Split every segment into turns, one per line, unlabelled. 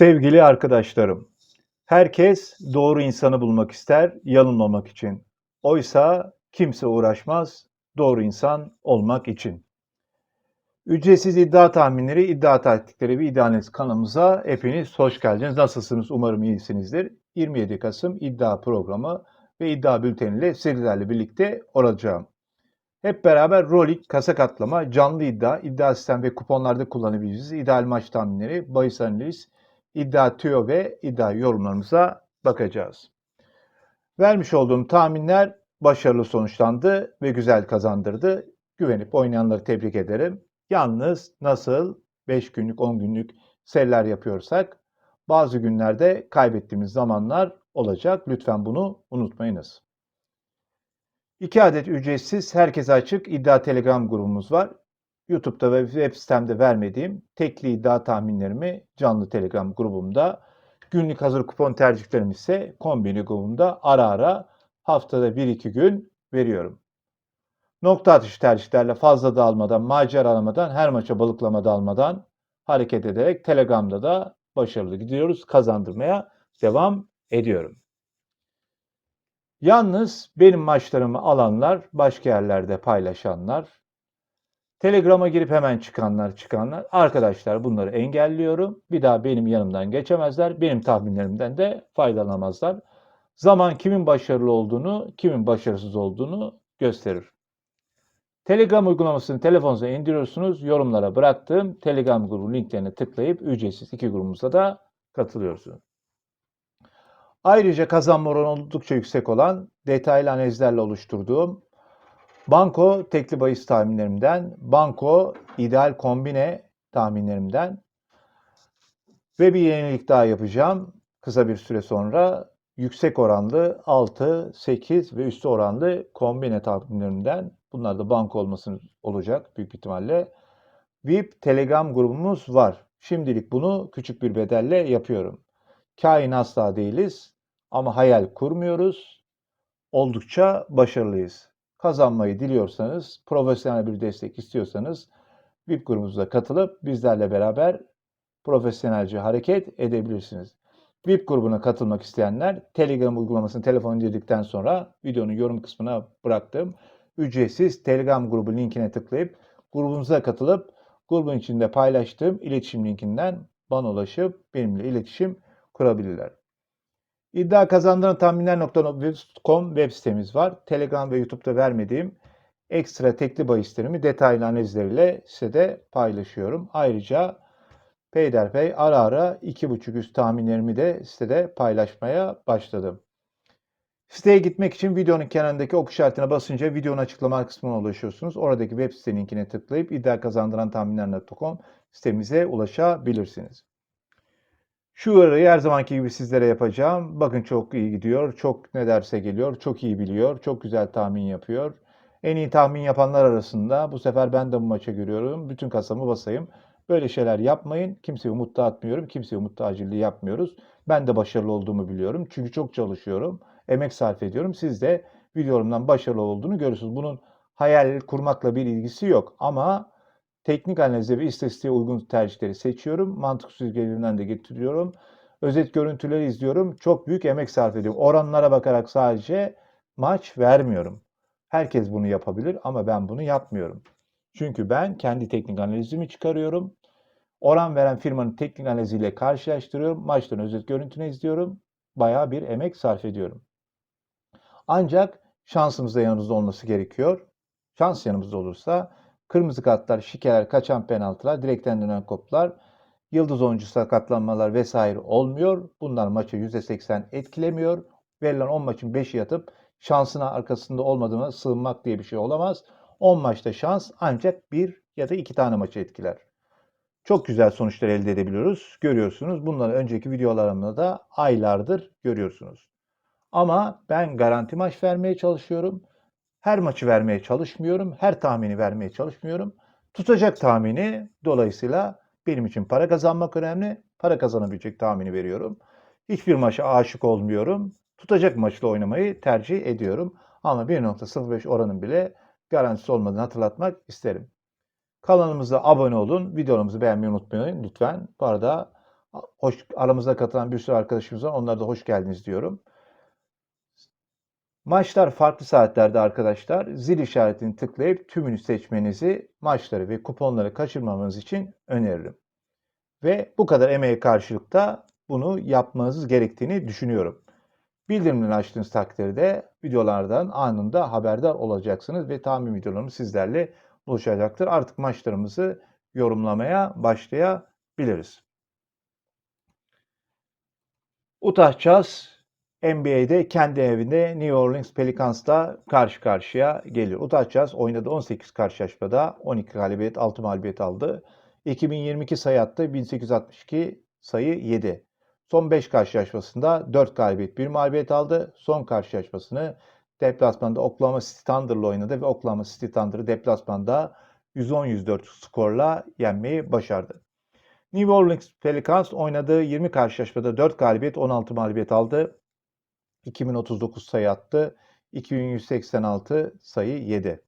Sevgili arkadaşlarım, herkes doğru insanı bulmak ister yanılmamak için. Oysa kimse uğraşmaz doğru insan olmak için. Ücretsiz iddia tahminleri, iddia taktikleri ve iddia analiz kanalımıza hepiniz hoş geldiniz. Nasılsınız? Umarım iyisinizdir. 27 Kasım iddia programı ve iddia bülteniyle sizlerle birlikte olacağım. Hep beraber rolik, kasa katlama, canlı iddia, iddia sistem ve kuponlarda kullanabileceğiz. İdeal maç tahminleri, bahis analiz, iddia tüyo ve iddia yorumlarımıza bakacağız. Vermiş olduğum tahminler başarılı sonuçlandı ve güzel kazandırdı. Güvenip oynayanları tebrik ederim. Yalnız nasıl 5 günlük 10 günlük seriler yapıyorsak bazı günlerde kaybettiğimiz zamanlar olacak. Lütfen bunu unutmayınız. 2 adet ücretsiz herkese açık iddia telegram grubumuz var. YouTube'da ve web sitemde vermediğim tekli iddia tahminlerimi canlı telegram grubumda, günlük hazır kupon tercihlerimi ise kombini grubumda ara ara haftada 1-2 gün veriyorum. Nokta atışı tercihlerle fazla dağılmadan, macera almadan, her maça balıklama dalmadan hareket ederek Telegram'da da başarılı gidiyoruz. Kazandırmaya devam ediyorum. Yalnız benim maçlarımı alanlar, başka yerlerde paylaşanlar, Telegram'a girip hemen çıkanlar çıkanlar. Arkadaşlar bunları engelliyorum. Bir daha benim yanımdan geçemezler. Benim tahminlerimden de faydalanamazlar. Zaman kimin başarılı olduğunu, kimin başarısız olduğunu gösterir. Telegram uygulamasını telefonunuza indiriyorsunuz. Yorumlara bıraktığım Telegram grubu linklerine tıklayıp ücretsiz iki grubumuza da katılıyorsunuz. Ayrıca kazanma oranı oldukça yüksek olan detaylı analizlerle oluşturduğum Banko tekli bahis tahminlerimden, banko ideal kombine tahminlerimden ve bir yenilik daha yapacağım. Kısa bir süre sonra yüksek oranlı 6, 8 ve üstü oranlı kombine tahminlerimden bunlar da banko olması olacak büyük ihtimalle. VIP Telegram grubumuz var. Şimdilik bunu küçük bir bedelle yapıyorum. Kain asla değiliz ama hayal kurmuyoruz. Oldukça başarılıyız kazanmayı diliyorsanız, profesyonel bir destek istiyorsanız VIP grubumuza katılıp bizlerle beraber profesyonelce hareket edebilirsiniz. VIP grubuna katılmak isteyenler Telegram uygulamasını telefon indirdikten sonra videonun yorum kısmına bıraktığım ücretsiz Telegram grubu linkine tıklayıp grubumuza katılıp grubun içinde paylaştığım iletişim linkinden bana ulaşıp benimle iletişim kurabilirler. İddia kazandıran tahminler.com web sitemiz var. Telegram ve YouTube'da vermediğim ekstra tekli bahislerimi detaylı analizleriyle size paylaşıyorum. Ayrıca peyderpey ara ara 2.5 üst tahminlerimi de sitede paylaşmaya başladım. Siteye gitmek için videonun kenarındaki ok işaretine basınca videonun açıklama kısmına ulaşıyorsunuz. Oradaki web site linkine tıklayıp iddia kazandıran tahminler.com sitemize ulaşabilirsiniz. Şu arayı her zamanki gibi sizlere yapacağım. Bakın çok iyi gidiyor. Çok ne derse geliyor. Çok iyi biliyor. Çok güzel tahmin yapıyor. En iyi tahmin yapanlar arasında bu sefer ben de bu maça giriyorum. Bütün kasamı basayım. Böyle şeyler yapmayın. Kimseye umut dağıtmıyorum. Kimseye umut tacirliği yapmıyoruz. Ben de başarılı olduğumu biliyorum. Çünkü çok çalışıyorum. Emek sarf ediyorum. Siz de videomdan başarılı olduğunu görürsünüz. Bunun hayal kurmakla bir ilgisi yok. Ama Teknik analize ve istatistiğe uygun tercihleri seçiyorum. Mantık süzgelerinden de getiriyorum. Özet görüntüleri izliyorum. Çok büyük emek sarf ediyorum. Oranlara bakarak sadece maç vermiyorum. Herkes bunu yapabilir ama ben bunu yapmıyorum. Çünkü ben kendi teknik analizimi çıkarıyorum. Oran veren firmanın teknik analiziyle karşılaştırıyorum. Maçtan özet görüntünü izliyorum. Bayağı bir emek sarf ediyorum. Ancak şansımız da yanımızda olması gerekiyor. Şans yanımızda olursa Kırmızı kartlar, şikeler, kaçan penaltılar, direkten dönen koplar, yıldız oyuncu sakatlanmalar vesaire olmuyor. Bunlar maçı %80 etkilemiyor. Verilen 10 maçın 5'i yatıp şansına arkasında olmadığına sığınmak diye bir şey olamaz. 10 maçta şans ancak bir ya da iki tane maçı etkiler. Çok güzel sonuçlar elde edebiliyoruz. Görüyorsunuz. Bunları önceki videolarımda da aylardır görüyorsunuz. Ama ben garanti maç vermeye çalışıyorum. Her maçı vermeye çalışmıyorum. Her tahmini vermeye çalışmıyorum. Tutacak tahmini dolayısıyla benim için para kazanmak önemli. Para kazanabilecek tahmini veriyorum. Hiçbir maça aşık olmuyorum. Tutacak maçla oynamayı tercih ediyorum. Ama 1.05 oranın bile garantisi olmadığını hatırlatmak isterim. Kanalımıza abone olun. Videomuzu beğenmeyi unutmayın lütfen. Bu arada Hoş, aramızda katılan bir sürü arkadaşımız. Onlara da hoş geldiniz diyorum. Maçlar farklı saatlerde arkadaşlar. Zil işaretini tıklayıp tümünü seçmenizi maçları ve kuponları kaçırmamanız için öneririm. Ve bu kadar emeğe karşılıkta bunu yapmanız gerektiğini düşünüyorum. Bildirimleri açtığınız takdirde videolardan anında haberdar olacaksınız ve tahmin videolarımız sizlerle buluşacaktır. Artık maçlarımızı yorumlamaya başlayabiliriz. Utah Jazz NBA'de kendi evinde New Orleans Pelicans'la karşı karşıya geliyor. Utah Jazz oynadı 18 karşılaşmada 12 galibiyet 6 mağlubiyet aldı. 2022 sayı attı 1862 sayı 7. Son 5 karşılaşmasında 4 galibiyet 1 mağlubiyet aldı. Son karşılaşmasını deplasmanda Oklahoma City Thunder'la oynadı ve Oklahoma City Thunder'ı deplasmanda 110-104 skorla yenmeyi başardı. New Orleans Pelicans oynadığı 20 karşılaşmada 4 galibiyet 16 mağlubiyet aldı. 2039 sayı attı. 2186 sayı 7.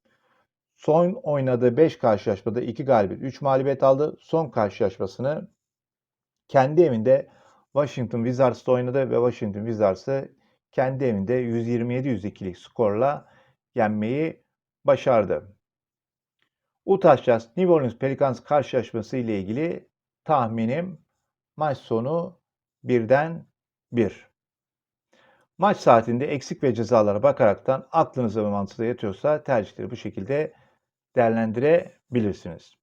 Son oynadığı 5 karşılaşmada 2 galibiyet 3 mağlubiyet aldı. Son karşılaşmasını kendi evinde Washington Wizards'ta oynadı ve Washington Wizards'ı kendi evinde 127-102'lik skorla yenmeyi başardı. Utah Jazz New Orleans Pelicans karşılaşması ile ilgili tahminim maç sonu birden 1. Maç saatinde eksik ve cezalara bakaraktan aklınıza ve mantığınıza yatıyorsa tercihleri bu şekilde değerlendirebilirsiniz.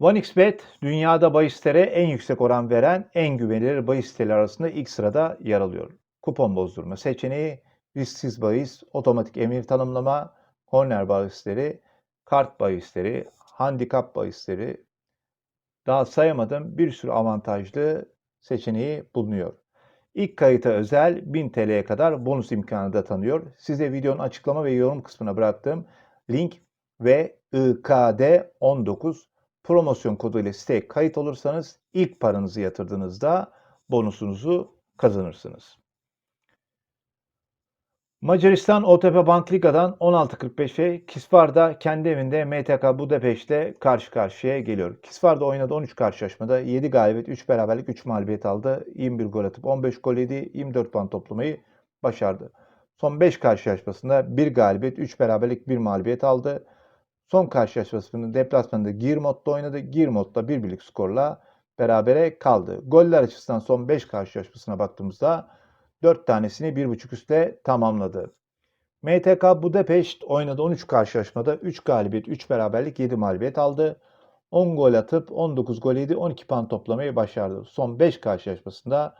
OneXBet dünyada bahislere en yüksek oran veren en güvenilir bahis siteleri arasında ilk sırada yer alıyor. Kupon bozdurma seçeneği, risksiz bahis, otomatik emir tanımlama, korner bahisleri, kart bahisleri, handikap bahisleri, daha sayamadım bir sürü avantajlı seçeneği bulunuyor. İlk kayıta özel 1000 TL'ye kadar bonus imkanı da tanıyor. Size videonun açıklama ve yorum kısmına bıraktığım link ve IKD19 promosyon kodu ile siteye kayıt olursanız ilk paranızı yatırdığınızda bonusunuzu kazanırsınız. Macaristan OTP Bank Liga'dan 16.45'e Kisvarda kendi evinde MTK Budapeşte karşı karşıya geliyor. Kisvarda oynadı 13 karşılaşmada 7 galibiyet, 3 beraberlik, 3 mağlubiyet aldı. 21 gol atıp 15 gol yedi, 24 puan toplamayı başardı. Son 5 karşılaşmasında 1 galibiyet, 3 beraberlik, 1 mağlubiyet aldı. Son karşılaşmasını deplasmanda Girmot'ta oynadı. Girmot'ta 1 birlik skorla berabere kaldı. Goller açısından son 5 karşılaşmasına baktığımızda 4 tanesini 1.5 üstle tamamladı. MTK Budapeşt oynadı 13 karşılaşmada 3 galibiyet, 3 beraberlik, 7 mağlubiyet aldı. 10 gol atıp 19 gol yedi, 12 puan toplamayı başardı. Son 5 karşılaşmasında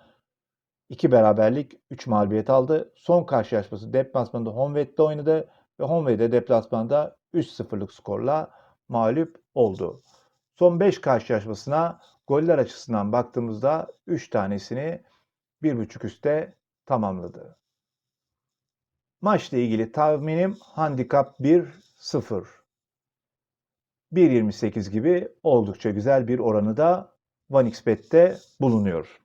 2 beraberlik, 3 mağlubiyet aldı. Son karşılaşması deplasmanda Honved'de oynadı ve Honved'de deplasmanda 3-0'lık skorla mağlup oldu. Son 5 karşılaşmasına goller açısından baktığımızda 3 tanesini 1.5 üstte tamamladı. Maçla ilgili tahminim handikap 1-0. 1.28 gibi oldukça güzel bir oranı da OneXBet'te bulunuyor.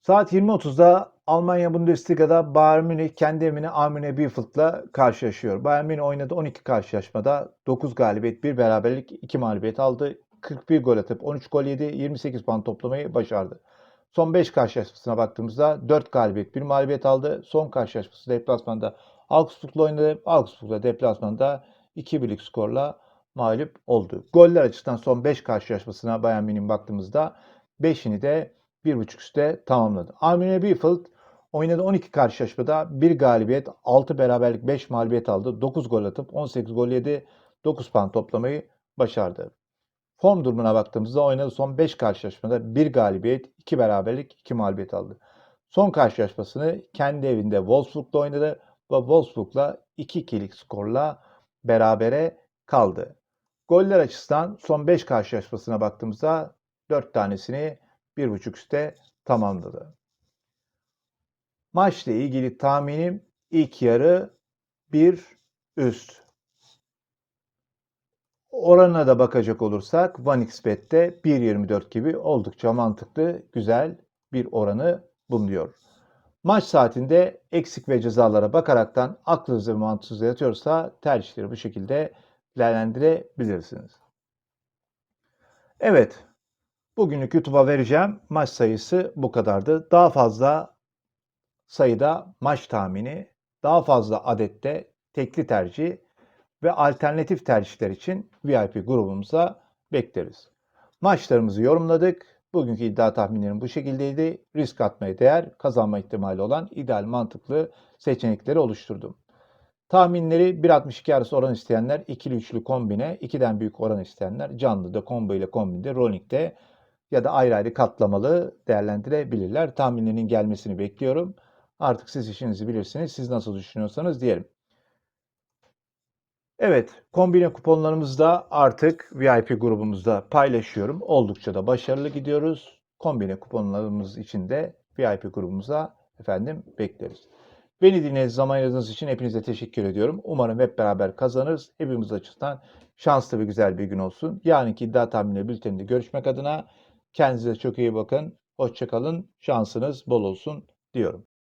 Saat 20.30'da Almanya Bundesliga'da Bayern Münih kendi evine Arminia Bielefeld'la karşılaşıyor. Bayern Münih oynadı 12 karşılaşmada 9 galibiyet, 1 beraberlik, 2 mağlubiyet aldı. 41 gol atıp 13 gol yedi, 28 puan toplamayı başardı. Son 5 karşılaşmasına baktığımızda 4 galibiyet, 1 mağlubiyet aldı. Son karşılaşması deplasmanda Augsburg'la oynadı. Augsburg'la deplasmanda 2 birlik skorla mağlup oldu. Goller açısından son 5 karşılaşmasına Bayern Münih'in baktığımızda 5'ini de 1.5 üstte tamamladı. Arminia Bielefeld oynadı 12 karşılaşmada 1 galibiyet, 6 beraberlik, 5 mağlubiyet aldı. 9 gol atıp 18 gol yedi, 9 puan toplamayı başardı. Form durumuna baktığımızda oynadığı son 5 karşılaşmada 1 galibiyet, 2 beraberlik, 2 mağlubiyet aldı. Son karşılaşmasını kendi evinde Wolfsburg'da oynadı ve Wolfsburg'la 2-2'lik skorla berabere kaldı. Goller açısından son 5 karşılaşmasına baktığımızda 4 tanesini 1.5 üstte tamamladı. Maçla ilgili tahminim ilk yarı 1 üst. Oranına da bakacak olursak OneXBet'te 1.24 gibi oldukça mantıklı, güzel bir oranı bulunuyor. Maç saatinde eksik ve cezalara bakaraktan aklınıza ve mantığınıza yatıyorsa tercihleri bu şekilde değerlendirebilirsiniz. Evet. Bugünlük YouTube'a vereceğim maç sayısı bu kadardı. Daha fazla sayıda maç tahmini, daha fazla adette tekli tercih ve alternatif tercihler için VIP grubumuza bekleriz. Maçlarımızı yorumladık. Bugünkü iddia tahminlerim bu şekildeydi. Risk atmaya değer, kazanma ihtimali olan ideal mantıklı seçenekleri oluşturdum. Tahminleri 1.62 arası oran isteyenler, ikili üçlü kombine, 2'den büyük oran isteyenler canlı da combo ile kombinde, rolling'de ya da ayrı ayrı katlamalı değerlendirebilirler. Tahminlerinin gelmesini bekliyorum. Artık siz işinizi bilirsiniz. Siz nasıl düşünüyorsanız diyelim. Evet, kombine kuponlarımızı da artık VIP grubumuzda paylaşıyorum. Oldukça da başarılı gidiyoruz. Kombine kuponlarımız için de VIP grubumuza efendim bekleriz. Beni dinlediğiniz zaman ayırdığınız için hepinize teşekkür ediyorum. Umarım hep beraber kazanırız. Hepimiz açısından şanslı ve güzel bir gün olsun. Yarınki iddia tahmini bülteninde görüşmek adına kendinize çok iyi bakın. Hoşçakalın. Şansınız bol olsun diyorum.